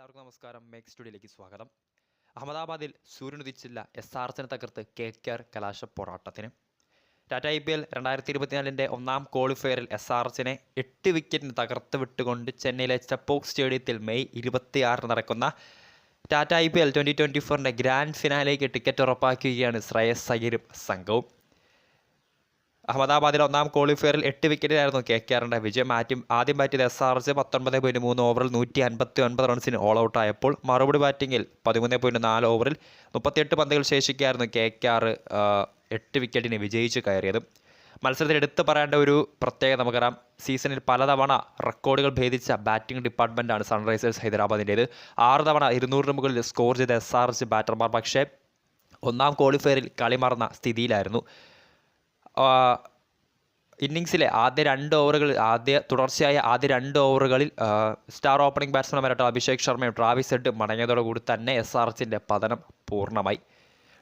എല്ലാവർക്കും നമസ്കാരം. മേക്ക് സ്റ്റുഡിയോയിലേക്ക് സ്വാഗതം. അഹമ്മദാബാദിൽ സൂര്യനുദിച്ചില്ല എസ് ആർ എസിനെ തകർത്ത് കെ കെ ആർ കലാശ പോരാട്ടത്തിന്. ടാറ്റ ഐ പി എൽ രണ്ടായിരത്തി ഇരുപത്തിനാലിന്റെ ഒന്നാം ക്വാളിഫയറിൽ എസ് ആർ എസിനെ എട്ട് വിക്കറ്റിന് തകർത്ത് വിട്ടുകൊണ്ട് ചെന്നൈയിലെ ചപ്പോക് സ്റ്റേഡിയത്തിൽ മെയ് ഇരുപത്തിയാറിന് നടക്കുന്ന Tata I P L twenty twenty ഫോറിന്റെ ഗ്രാൻഡ് ഫിനാലേക്ക് ടിക്കറ്റ് ഉറപ്പാക്കുകയാണ് ശ്രേയസ് അയ്യരും സംഘവും. അഹമ്മദാബാദിലെ ഒന്നാം ക്വാളിഫയറിൽ എട്ട് വിക്കറ്റിലായിരുന്നു കെ കെ ആറിന്റെ വിജയം. മാറ്റി ആദ്യം ബാറ്റ് ചെയ്ത എസ് ആർ ജെ പത്തൊൻപത് പോയിന്റ് മൂന്ന് ഓവറിൽ നൂറ്റി അൻപത്തി ഒൻപത് റൺസിന് ഓൾ ഔട്ട് ആയപ്പോൾ മറുപടി ബാറ്റിങ്ങിൽ പതിമൂന്ന് പോയിന്റ് നാല് ഓവറിൽ മുപ്പത്തിയെട്ട് പന്തുകൾ ശേഷിക്കായിരുന്നു കെ കെ ആർ എട്ട് വിക്കറ്റിന് വിജയിച്ച് കയറിയത്. മത്സരത്തിൽ എടുത്തു പറയേണ്ട ഒരു പ്രത്യേകത നമുക്കറിയാം. സീസണിൽ പലതവണ റെക്കോർഡുകൾ ഭേദിച്ച ബാറ്റിംഗ് ഡിപ്പാർട്ട്മെന്റാണ് സൺറൈസേഴ്സ് ഹൈദരാബാദിന്റേത്. ആറ് തവണ ഇരുന്നൂറിന് മുകളിൽ സ്കോർ ചെയ്ത എസ് ആർ എസ് ബാറ്റർമാർ. പക്ഷേ ഒന്നാം ക്വാളിഫയറിൽ കളി മറന്ന സ്ഥിതിയിലായിരുന്നു. ഇന്നിങ്സിലെ ആദ്യ രണ്ട് ഓവറുകൾ ആദ്യ തുടർച്ചയായ ആദ്യ രണ്ട് ഓവറുകളിൽ സ്റ്റാർ ഓപ്പണിംഗ് ബാറ്റ്സ്മാൻമാരായിട്ട് അഭിഷേക് ശർമ്മയും ട്രാവിസ് ഹെഡ് മടങ്ങിയതോടുകൂടി തന്നെ എസ് ആർ എച്ചിന്റെ പതനം പൂർണമായി.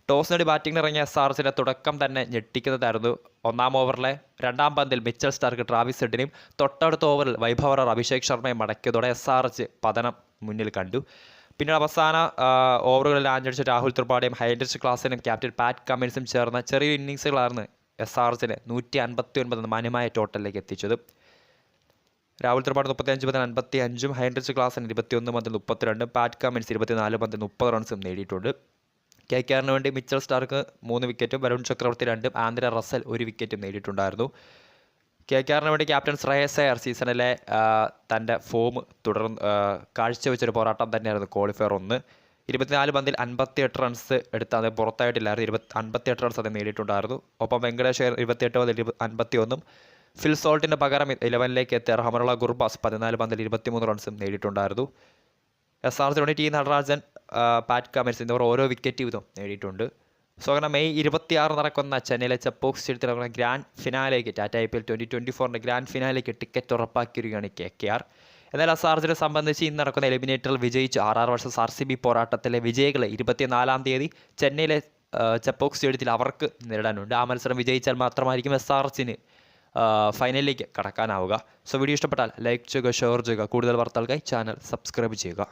ടോസ് നേടി ബാറ്റിംഗിന് ഇറങ്ങിയ എസ് ആർ എച്ചിന്റെ തുടക്കം തന്നെ ഞെട്ടിക്കുന്നതായിരുന്നു. ഒന്നാം ഓവറിലെ രണ്ടാം പന്തിൽ മിച്ചൽ സ്റ്റാർക്ക് ട്രാവിസ് ഹെഡിനെയും തൊട്ടടുത്ത ഓവറിൽ വൈഭവറർ അഭിഷേക് ശർമ്മയും മടക്കിയതോടെ എസ് ആർ എച്ച് പതനം മുന്നിൽ കണ്ടു. പിന്നീട് അവസാന ഓവറുകളിൽ ആഞ്ഞടിച്ച രാഹുൽ ത്രിപാഠിയും ഹൈൻഡ്രിച്ച് ക്ലാസിനും ക്യാപ്റ്റൻ പാറ്റ് കമ്മിൻസും ചേർന്ന ചെറിയ ഇന്നിങ്സുകളായിരുന്നു എസ് ആർ എസിനെ നൂറ്റി അൻപത്തി ഒൻപത് മാന്യമായ ടോട്ടലിലേക്ക് എത്തിച്ചത്. രാഹുൽ ത്രിപാഠി മുപ്പത്തിയഞ്ച് മുതൽ അൻപത്തി അഞ്ചും ഹൈൻഡ്രിച്ച് ക്ലാസിന് ഇരുപത്തിയൊന്ന് മുതൽ മുപ്പത്തിരണ്ടും പാറ്റ് കമ്മിൻസ് ഇരുപത്തിനാല് മുതൽ മുപ്പത് റൺസും നേടിയിട്ടുണ്ട്. കെ കെ ആറിന് വേണ്ടി മിച്ചൽ സ്റ്റാർക്ക് മൂന്ന് വിക്കറ്റും വരുൺ ചക്രവർത്തി രണ്ടും ആന്ധ്ര റസൽ ഒരു വിക്കറ്റും നേടിയിട്ടുണ്ടായിരുന്നു. കെ കെ ആറിന് വേണ്ടി ക്യാപ്റ്റൻ ശ്രേയസ് അയർ സീസണിലെ തന്റെ ഫോം തുടർന്ന് കാഴ്ചവെച്ചൊരു പോരാട്ടം തന്നെയായിരുന്നു ക്വാളിഫയർ ഒന്ന്. ഇരുപത്തിനാല് പന്തിൽ അൻപത്തിയെട്ട് റൺസ് എടുത്ത് അത് പുറത്തായിട്ടില്ലായിരുന്നു. ഇരുപത്തി അൻപത്തിയെട്ട് റൺസ് അത് നേടിയിട്ടുണ്ടായിരുന്നു. ഒപ്പം വെങ്കടേഷ് ഇരുപത്തിയെട്ട് പന്തിൽ അൻപത്തി ഒന്നും ഫിൽ സോൾട്ടിന്റെ പകരം ഇലവനിലേക്ക് എത്തിയ റഹമറുള്ള ഗുർബാസ് പതിനാല് പന്തിൽ ഇരുപത്തിമൂന്ന് റൺസും നേടിയിട്ടുണ്ടായിരുന്നു. S R Dhoni T Natarajan Pat Cummins എന്നിവർ ഓരോ വിക്കറ്റ് വീതം നേടിയിട്ടുണ്ട്. സോ അങ്ങനെ മെയ് ഇരുപത്തിയാറ് നടക്കുന്ന ചെന്നൈയിലെ ചെപ്പോക്സ് സ്റ്റേഡിയത്തിൽ നടക്കുന്ന grand ഫിനാലേക്ക് Tata I P L twenty twenty ഫോറിന്റെ ഗ്രാൻഡ് ഫിനാലേക്ക് ടിക്കറ്റ് ഉറപ്പാക്കിയിരിക്കുകയാണ് കെ കെ ആർ. എന്നാൽ അസാർജിനെ സംബന്ധിച്ച് ഇന്ന് നടക്കുന്ന എലിമിനേറ്ററിൽ വിജയിച്ച് ആർ വർഷം ആർ സി ബി പോരാട്ടത്തിലെ വിജയികളെ ഇരുപത്തിനാലാം തീയതി ചെന്നൈയിലെ ചെപ്പോക്ക് സ്റ്റേഡിയത്തിൽ അവർക്ക് നേരിടാനുണ്ട്. ആ മത്സരം വിജയിച്ചാൽ മാത്രമായിരിക്കും എസ് ആർ സിന് ഫൈനലിലേക്ക് കടക്കാനാവുക. സോ വീഡിയോ ഇഷ്ടപ്പെട്ടാൽ ലൈക്ക് ചെയ്യുക ഷെയർ ചെയ്യുക. കൂടുതൽ വാർത്തകൾക്കായി ചാനൽ സബ്സ്ക്രൈബ് ചെയ്യുക.